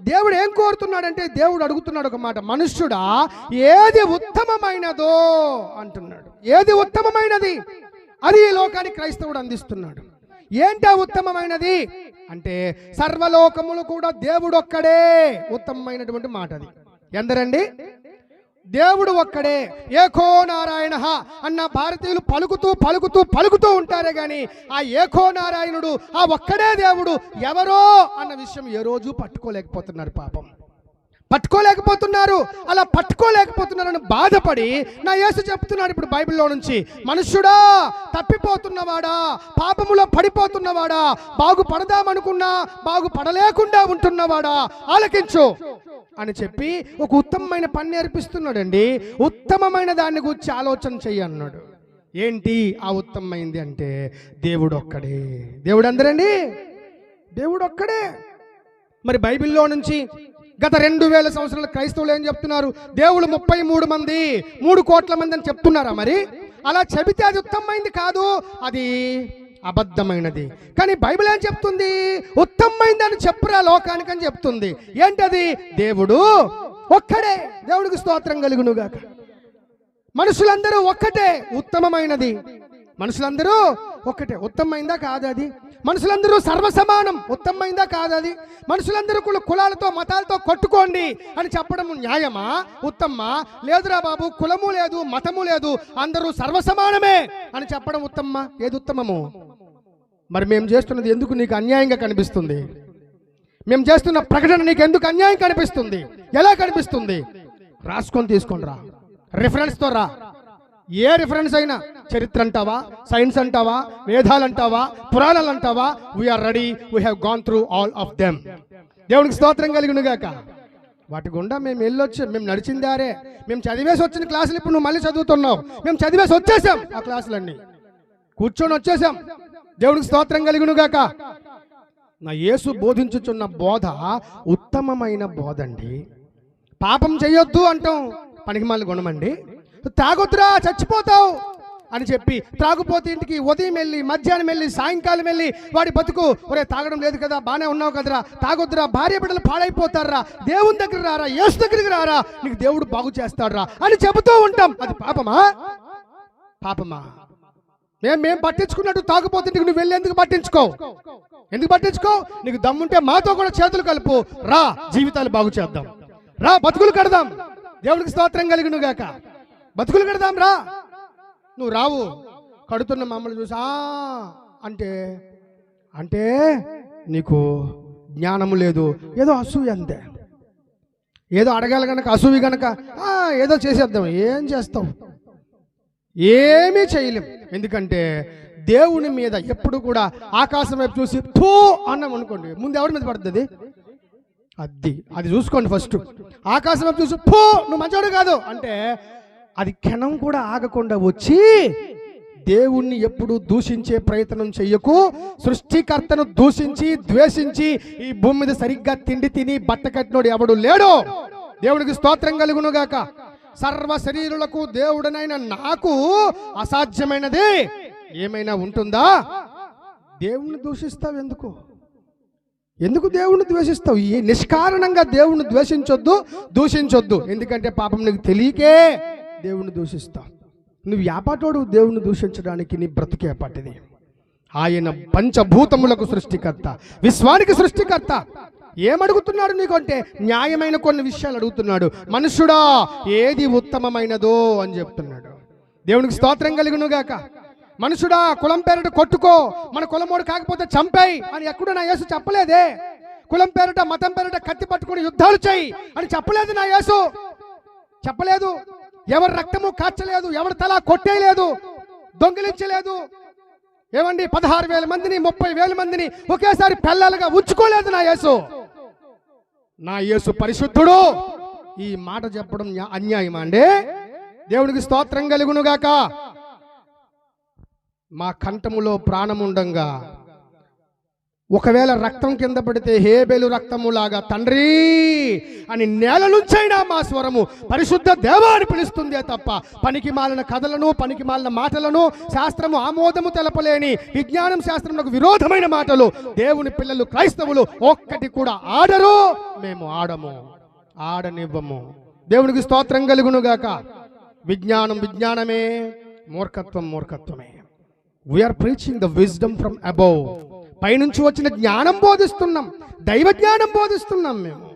దేవుడు ఏం కోరుతున్నాడంటే దేవుడు అడుగుతున్నాడు ఒక మాట మనుష్యుడా ఏది ఉత్తమమైనదో అంటున్నాడు. ఏది ఉత్తమమైనది? అది ఈ లోకానికి క్రైస్తవుడు అందిస్తున్నాడు. ఏంటా ఉత్తమమైనది? అంటే సర్వలోకములు కూడా దేవుడు ఒక్కడే ఉత్తమమైనటువంటి మాట అది ఎందరండి? దేవుడు ఒక్కడే. ఏకో నారాయణ. అన్న భారతీయులు పలుకుతూ పలుకుతూ పలుకుతూ ఉంటారే గాని ఆ ఏకో నారాయణుడు ఆ ఒక్కడే దేవుడు ఎవరో అన్న విషయం ఏ రోజు పట్టుకోలేకపోతున్నారు పాపం. పట్టుకోలేకపోతున్నారు. అలా పట్టుకోలేకపోతున్నారని బాధపడి నా యేసు చెప్తున్నాడు ఇప్పుడు బైబిల్లో నుంచి. మనుష్యుడా తప్పిపోతున్నవాడా పాపములో పడిపోతున్నవాడా బాగుపడదామనుకున్నా బాగుపడలేకుండా ఉంటున్నవాడా ఆలకించు. అని చెప్పి ఒక ఉత్తమమైన పని నేర్పిస్తున్నాడండి. ఉత్తమమైన దాన్ని గురించి ఆలోచన చెయ్యి అన్నాడు. ఏంటి? ఆ ఉత్తమమైంది అంటే దేవుడు ఒక్కడే దేవుడు అందరండి దేవుడు ఒక్కడే మరి బైబిల్లో నుంచి గత రెండు వేల సంవత్సరాల క్రైస్తవులు ఏం చెప్తున్నారు? దేవుడు ముప్పై మూడు మంది మూడు కోట్ల మంది అని చెప్తున్నారా మరి? అలా చెబితే అది ఉత్తమమైంది కాదు. అది అబద్ధమైనది. కానీ బైబిల్ ఏం చెప్తుంది? ఉత్తమమైందని చెప్పురా లోకానికి అని చెప్తుంది. ఏంటది? దేవుడు ఒక్కడే. దేవుడికి స్తోత్రం కలుగునుగాక. మనుషులందరూ ఒక్కటే. ఉత్తమమైనది. మనుషులందరూ ఒక్కటే. ఉత్తమమైందా కాదు అది? మనుషులందరూ సర్వసమానం. ఉత్తమమైందా కాదు అది? మనుషులందరూ కుల కులాలతో మతాలతో కొట్టుకోండి అని చెప్పడం న్యాయమా? ఉత్తమ్మా? లేదురా బాబు. కులము లేదు మతము లేదు. అందరూ సర్వసమానమే అని చెప్పడం ఉత్తమ్మా? ఏది ఉత్తమము? మరి మేము చేస్తున్నది ఎందుకు నీకు అన్యాయంగా కనిపిస్తుంది? మేము చేస్తున్న ప్రకటన నీకు ఎందుకు అన్యాయం కనిపిస్తుంది? ఎలా కనిపిస్తుంది? రాసుకొని తీసుకొని రా. రిఫరెన్స్తో రా. ఏ రిఫరెన్స్ అయినా చరిత్ర అంటావా సైన్స్ అంటావా వేదాలు అంటావా పురాణాలు అంటావా? We're ready we have gone through all of them దేవునికి స్తోత్రం కలిగినగాక వాటి గుండా మేము వెళ్ళొచ్చు మేము నడిచిందారే మేము చదివేసి వచ్చిన క్లాసులు ఇప్పుడు నువ్వు మళ్ళీ చదువుతున్నావు. మేము చదివేసి వచ్చేసాం ఆ క్లాసులన్నీ. కూర్చొని వచ్చేసాం. దేవుడికి స్తోత్రం కలిగిన గాక నా యేసు బోధించుచున్న బోధ ఉత్తమమైన బోధ అండి పాపం చేయొద్దు అంటాం పనికిమాలి గుణమండి తాగొద్దురా చచ్చిపోతావు అని చెప్పి త్రాగుపోతే ఇంటికి ఉదయం వెళ్ళి మధ్యాహ్నం వెళ్ళి సాయంకాలం వెళ్ళి వాడి బతుకు ఒరే తాగడం లేదు కదా బాగానే ఉన్నావు కదరా తాగొద్దురా భార్య బిడ్డలు పాడైపోతారా దేవుని దగ్గర రారా యేసు దగ్గరికి రారా నీకు దేవుడు బాగు చేస్తాడురా అని చెబుతూ ఉంటాం. అది పాపమా? పాపమా? మేము మేము పట్టించుకున్నట్టు తాగుపోతే నీకు నువ్వు వెళ్ళి ఎందుకు పట్టించుకో? ఎందుకు పట్టించుకో? నీకు దమ్ముంటే మాతో కూడా చేతులు కలుపు. రా జీవితాలు బాగు చేద్దాం. రా బతుకులు కడదాం. దేవుడికి స్తోత్రం కలిగిను గాక. బతుకులు కడదాం రా. నువ్వు రావు. కడుతున్న మమ్మల్ని చూసా అంటే అంటే నీకు జ్ఞానము లేదు. ఏదో అసూయ అంతే. ఏదో అడగాలి కనుక అసూవి గనక "ఆ, ఏదో చేసేద్దాం. ఏం చేస్తావు? ఏమీ చేయలేం. ఎందుకంటే దేవుని మీద ఎప్పుడు కూడా ఆకాశం వైపు చూసి థూ అన్నాం అనుకోండి ముందు ఎవరి మీద పడుతుంది? అది. అది చూసుకోండి ఫస్ట్. ఆకాశం వైపు చూసి పూ నువ్వు మంచోడు కాదు అంటే అది క్షణం కూడా ఆగకుండా వచ్చి దేవుణ్ణి ఎప్పుడు దూషించే ప్రయత్నం చెయ్యకు. సృష్టికర్తను దూషించి ద్వేషించి ఈ భూమి మీద సరిగ్గా తిండి తిని బట్ట కట్టినోడు ఎవడు లేడు. దేవుడికి స్తోత్రం కలుగునుగాక సర్వ శరీరులకు దేవుడనైన నాకు అసాధ్యమైనది. ఏమైనా ఉంటుందా? దేవుణ్ణి దూషిస్తావు ఎందుకు? ఎందుకు దేవుణ్ణి ద్వేషిస్తావు? ఈ నిష్కారణంగా దేవుణ్ణి ద్వేషించొద్దు దూషించొద్దు. ఎందుకంటే పాపం నీకు తెలియకే దేవుణ్ణి దూషిస్తావు. నువ్వు యాపాటోడు దేవుణ్ణి దూషించడానికి నీ బ్రతికేపాటిది ఆయన పంచభూతములకు సృష్టికర్త విశ్వానికి సృష్టికర్త. ఏమడుగుతున్నాడు నీకు అంటే న్యాయమైన కొన్ని విషయాలు అడుగుతున్నాడు. మనుషుడా ఏది ఉత్తమమైనదో అని చెప్తున్నాడు. దేవునికి స్తోత్రం కలుగునుగాక. మనుషుడా కులం పేరట కొట్టుకో. మన కులమోడు కాకపోతే చంపేయి అని ఎక్కడో నా యేసు చెప్పలేదే. కులం పేరట మతం పేరట కత్తి పట్టుకుని యుద్ధాలు చేయి అని చెప్పలేదు నా యేసు. చెప్పలేదు. ఎవరి రక్తము కాచలేదు ఎవరి తల కొట్టేయలేదు దొంగిలించలేదు. ఏమండి? పదహారు వేల మందిని ముప్పై వేల మందిని ఒకేసారి పెళ్ళాలుగా ఉంచుకోలేదు నా యేసు. నా యేసు పరిశుద్ధుడు. ఈ మాట చెప్పడం అన్యాయమా అండి? దేవునికి స్తోత్రం కలుగునుగాక. మా కంఠములో ప్రాణముండంగా ఒకవేళ రక్తం కింద పడితే హేబెలు రక్తము లాగా తండ్రి కానీ నేల నుంచైనా మా స్వరము పరిశుద్ధ దేవాన్ని పిలుస్తుందే తప్ప పనికి మాలిన కథలను పనికి మాలిన మాటలను శాస్త్రము ఆమోదము తెలపలేని విజ్ఞానం శాస్త్రములకు విరోధమైన మాటలు దేవుని పిల్లలు క్రైస్తవులు ఒక్కటి కూడా ఆడరు మేము ఆడము ఆడనివ్వము. దేవునికి స్తోత్రం కలుగునుగాక విజ్ఞానం విజ్ఞానమే మూర్ఖత్వం మూర్ఖత్వమే. We're preaching the wisdom from above పైనుంచి వచ్చిన జ్ఞానం బోధిస్తున్నాం దైవ జ్ఞానం బోధిస్తున్నాం మేము.